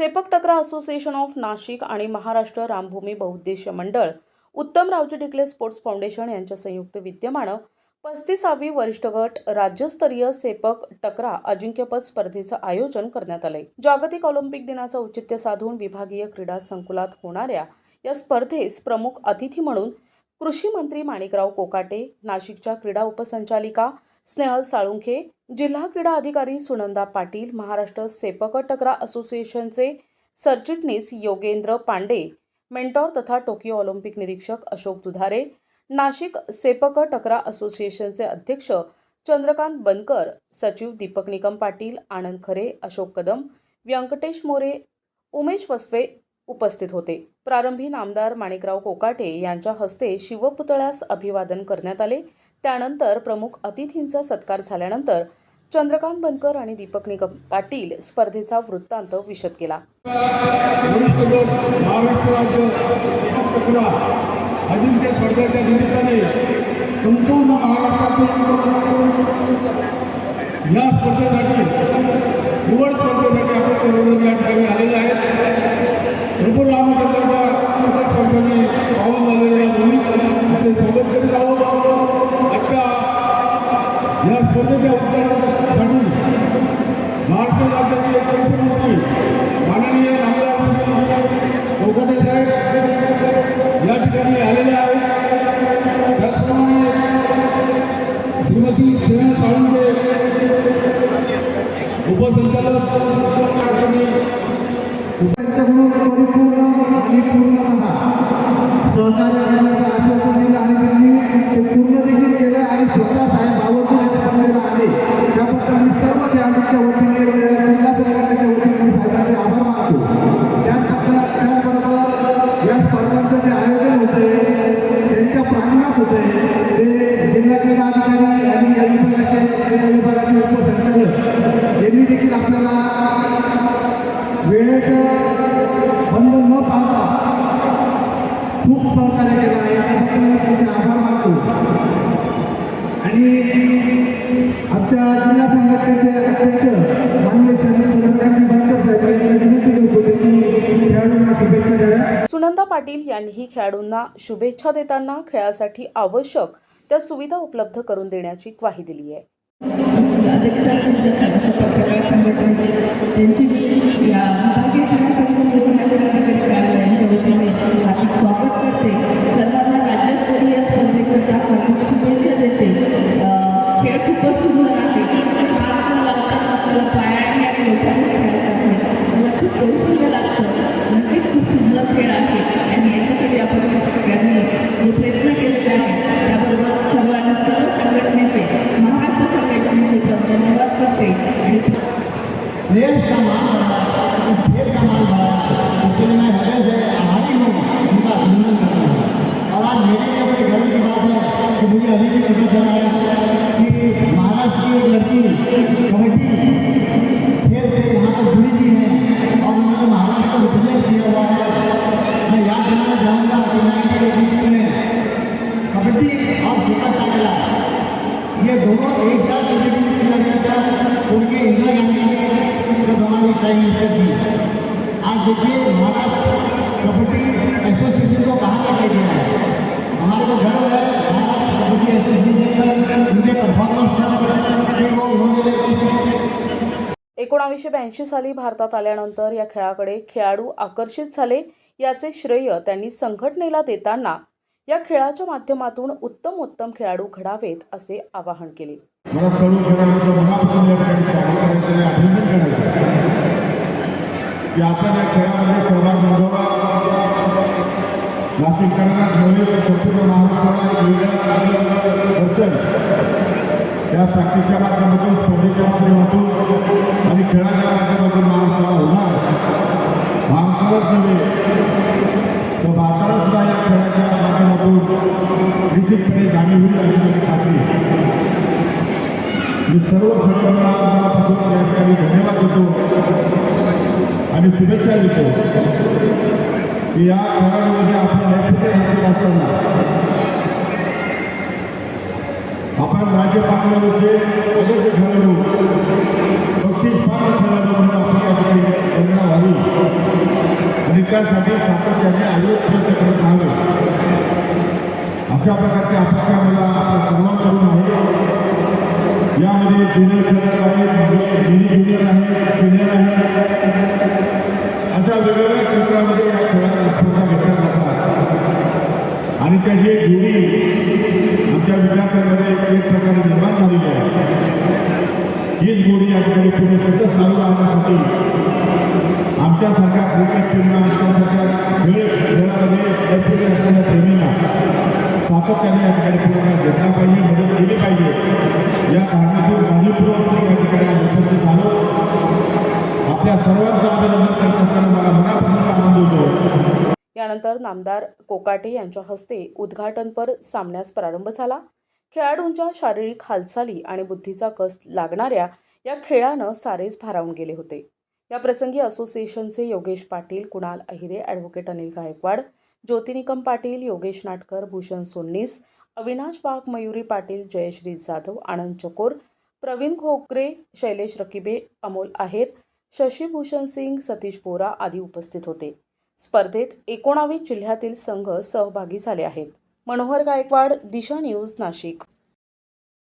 Sepak टकरा association of Nashik आणि महाराष्ट्र रामभूमी बहुउद्देशीय मंडळ उत्तम रावजी ढिकले स्पोर्ट्स फाउंडेशन यांच्या संयुक्त विद्यमानं पस्तीसावी वरिष्ठ गट राज्यस्तरीय सेपक टकरा अजिंक्यपद स्पर्धेचं आयोजन करण्यात आलंय. जागतिक ऑलिम्पिक दिनाचं औचित्य साधून विभागीय क्रीडा संकुलात होणाऱ्या या स्पर्धेस प्रमुख अतिथी म्हणून कृषी मंत्री माणिकराव कोकाटे नाशिकच्या क्रीडा उपसंचालिका स्नेहल साळुंखे जिल्हा क्रीडा अधिकारी सुनंदा पाटील महाराष्ट्र सेपक टकरा असोसिएशनचे सरचिटणीस योगेंद्र पांडे मेंटॉर तथा टोकियो ऑलिम्पिक निरीक्षक अशोक दुधारे नाशिक सेपक टकरा असोसिएशनचे अध्यक्ष चंद्रकांत बनकर सचिव दीपक निकम पाटील आनंद खरे अशोक कदम व्यंकटेश मोरे उमेश वसवे उपस्थित होते. प्रारंभी नामदार माणिकराव कोकाटे यांच्या हस्ते शिवपुतळ्यास अभिवादन करण्यात आले. त्यानंतर प्रमुख अतिथींचा सत्कार झाल्यानंतर चंद्रकांत बनकर आणि दीपक निगम पाटील स्पर्धेचा वृत्तांत विशद केला. महाराष्ट्र राज्य अजिंक्य स्पर्धेच्या निमित्ताने संपूर्ण महाराष्ट्रातून या स्पर्धेसाठी निवड स्पर्धेसाठी आपण सर्वजण या ठिकाणी आलेले आहेत प्रभू रामचंद्राच्या त्या स्पर्धेने पावन झालेल्या या भूमीत आपले स्वागत करीत आहोत आजच्या या स्पर्धेच्या उद्घाटनासाठी महाराष्ट्र राज्याचे कृषी माननीय रामदास साहेब या ठिकाणी आलेले सहकार्य केलं आहे. त्याबद्दल मी तुमचे आभार मानतो. आणि आमच्या जिल्हा संघटनेचे अध्यक्ष माननीय शरद चंद्रकांतजी बनकर साहेब यांनी विनंती खेळाडूंना शुभेच्छा द्याव्या. सुनंदा पाटील यांनीही खेळाडूंना शुभेच्छा देताना खेळासाठी आवश्यक त्या सुविधा उपलब्ध करून देण्याची ग्वाही दिली आहे. सगळ्या संघटनेचे त्यांची मी या प्लेयर्स का मान बढ़ा इस खेल का मान बढ़ा इसके लिए मैं हृदय से आभारी हूँ उनका अभिनंदन करता हूँ और आज मेरे लिए बड़े गर्व की बात है कि मुझे अभी भी पता चला है कि महाराष्ट्र की एक लड़की कबड्डी प्राइम मिनिस्टर थी आज देखिए महाराष्ट्र कबड्डी एसोसिएशन को कहाँ तक ले गया है हमारे को गर्व है महाराष्ट्र कबड्डी एसोसिएशन का उनके परफॉर्मेंस था कि वो उन्होंने एकोणावीसशे ब्याऐंशी साली भारतात आल्यानंतर या खेळाकडे खेळाडू आकर्षित झाले याचे श्रेय त्यांनी संघटनेला देताना या खेळाच्या माध्यमातून उत्तम उत्तम खेळाडू घडावेत असे आवाहन केले. मला सर्व खेळाडूंचं मनापासून या ठिकाणी स्वागत करायचं आणि अभिनंदन करायचं. की आपण या खेळामध्ये सहभाग नोंदवला नाशिककरांनाच नव्हे तर संपूर्ण महाराष्ट्राला मी सर्व खेळाडूंना या ठिकाणी धन्यवाद देतो आणि शुभेच्छा देतो की या खेळाडूमध्ये आपण नैपुण्य घातलेलं असताना आपण राज्य पातळीवरचे आदर्श खेळाडू बक्षीस पात्र खेळाडू म्हणून आपली या ठिकाणी गणना व्हावी सातत्याने आयोग प्रयत्न करत राहावे अशा प्रकारची अपेक्षा मला आपण सर्वांकडून आहे. यामध्ये ज्युनियर खेळाडू आहेत मिनी ज्युनियर आहेत सिनियर आहेत अशा वेगवेगळ्या क्षेत्रामध्ये या खेळाला स्पर्धा घेतल्या जातात आणि त्याची एक गोडी आमच्या विद्यार्थ्यांमध्ये एक प्रकारे निर्माण झालेली आहे हीच गोडी या ठिकाणी पुढे सतत चालू राहण्यासाठी आमच्यासारख्या क्रिकेट टीमला आमच्यासारख्या खेळ खेळामध्ये नैपुण्य असलेल्या प्रेमींना सातत्याने या ठिकाणी त्यानंतर नामदार कोकाटे यांच्या हस्ते उद्घाटनपर सामन्यास प्रारंभ झाला. खेळाडूंच्या शारीरिक हालचाली आणि बुद्धीचा कस लागणाऱ्या या खेळानं सारेच भारावून गेले होते. या प्रसंगी असोसिएशनचे योगेश पाटील कुणाल अहिरे ॲडव्होकेट अनिल गायकवाड ज्योतिनिकम पाटील योगेश नाटकर भूषण सोन्नीस अविनाश वाघ मयुरी पाटील जयश्री जाधव आनंद चकोर प्रवीण खोकरे शैलेश रकिबे अमोल आहेर शशीभूषण सिंग सतीश बोरा आदी उपस्थित होते. स्पर्धेत एकोणावीस जिल्ह्यातील संघ सहभागी झाले आहेत. मनोहर गायकवाड दिशा न्यूज नाशिक.